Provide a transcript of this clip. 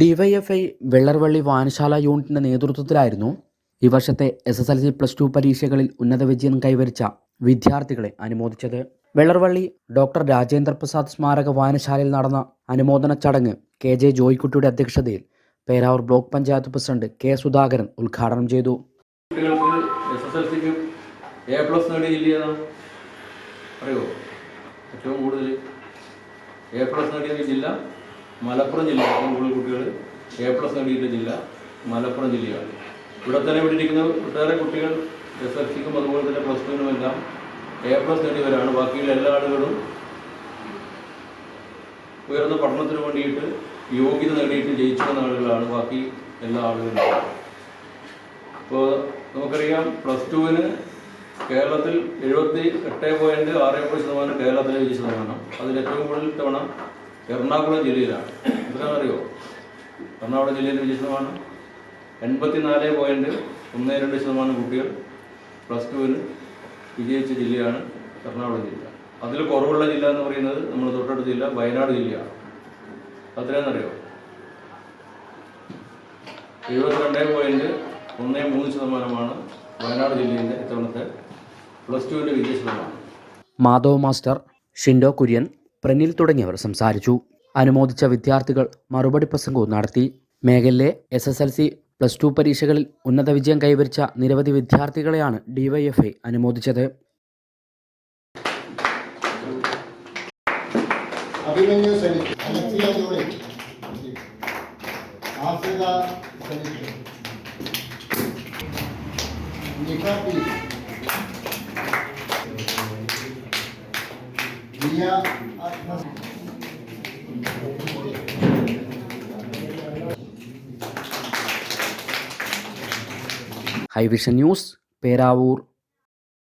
DYFI Vellarvalli വാനശാല യൂണിറ്റിന്റെ നേതൃത്വത്തിലായിരുന്നു ഈ വർഷത്തെ S S L C plus two പരീക്ഷകളിൽ ഉന്നത വിജയം കൈവരിച്ച വിദ്യാർത്ഥികളെ അനുമോദിച്ചത്. വെള്ളർവള്ളി ഡോക്ടർ രാജേന്ദ്ര പ്രസാദ് സ്മാരക വായനശാലയിൽ നടന്ന അനുമോദന ചടങ്ങ് കെ ജെ ജോയ്ക്കുട്ടിയുടെ അധ്യക്ഷതയിൽ Peravoor block panchayat president K Sudhakaran ഉദ്ഘാടനം ചെയ്തു. മലപ്പുറം ജില്ല. ഏറ്റവും കൂടുതൽ കുട്ടികൾ എ പ്ലസ് നേടിയിട്ടുള്ള ജില്ല മലപ്പുറം ജില്ലയാണ്. ഇവിടെ തന്നെ ഇവിടെ ഇരിക്കുന്ന ഒട്ടേറെ കുട്ടികൾ എസ് എൽ സിക്കും അതുപോലെ തന്നെ പ്ലസ് ടുവിനും എല്ലാം എ പ്ലസ് നേടിയവരാണ്. ബാക്കിയുള്ള എല്ലാ ആളുകളും ഉയർന്ന പഠനത്തിന് വേണ്ടിയിട്ട് യോഗ്യത നേടിയിട്ട് ജയിച്ചു വന്ന ആളുകളാണ് ബാക്കി എല്ലാ ആളുകളും. ഇപ്പോൾ നമുക്കറിയാം പ്ലസ് ടുവിന് കേരളത്തിൽ എഴുപത്തി എട്ട് പോയിന്റ് ആറ് ഏഴ് ശതമാനം കേരളത്തിലെ വിജയ ശതമാനം. അതിൽ ഏറ്റവും കൂടുതൽ തവണ എറണാകുളം ജില്ലയിലാണ്. എന്താണെന്നറിയോ? എറണാകുളം ജില്ലയിലെ വിജയ ശതമാനം. എൺപത്തിനാല് പോയിന്റ് ഒന്ന് രണ്ട് ശതമാനം കുട്ടികൾ പ്ലസ് ടുവിന് വിജയിച്ച ജില്ലയാണ് എറണാകുളം ജില്ല. അതിൽ കുറവുള്ള ജില്ല എന്ന് പറയുന്നത് നമ്മൾ തൊട്ടടുത്ത ജില്ല വയനാട് ജില്ലയാണ്. അത്രയാണെന്നറിയോ എഴുപത്തിരണ്ട് പോയിന്റ് ഒന്ന് മൂന്ന് ശതമാനമാണ് വയനാട് ജില്ലയിലെ ഇത്തവണത്തെ പ്ലസ് ടുവിന്റെ വിജയ ശതമാനം. മാധവ് മാസ്റ്റർ ഷിൻഡോ കുര്യൻ പ്രനിൽ തുടങ്ങിയവർ സംസാരിച്ചു. അനുമോദിച്ച വിദ്യാർത്ഥികൾ മറുപടി പ്രസംഗവും നടത്തി. മേഖലയിലെ S S L C plus two പരീക്ഷകളിൽ ഉന്നത വിജയം കൈവരിച്ച നിരവധി വിദ്യാർത്ഥികളെയാണ് ഡിവൈഎഫ്ഐ അനുമോദിച്ചത്. Abhimanyu ലിയ ആത്മ ഹൈവിഷൻ ന്യൂസ് പേരാവൂർ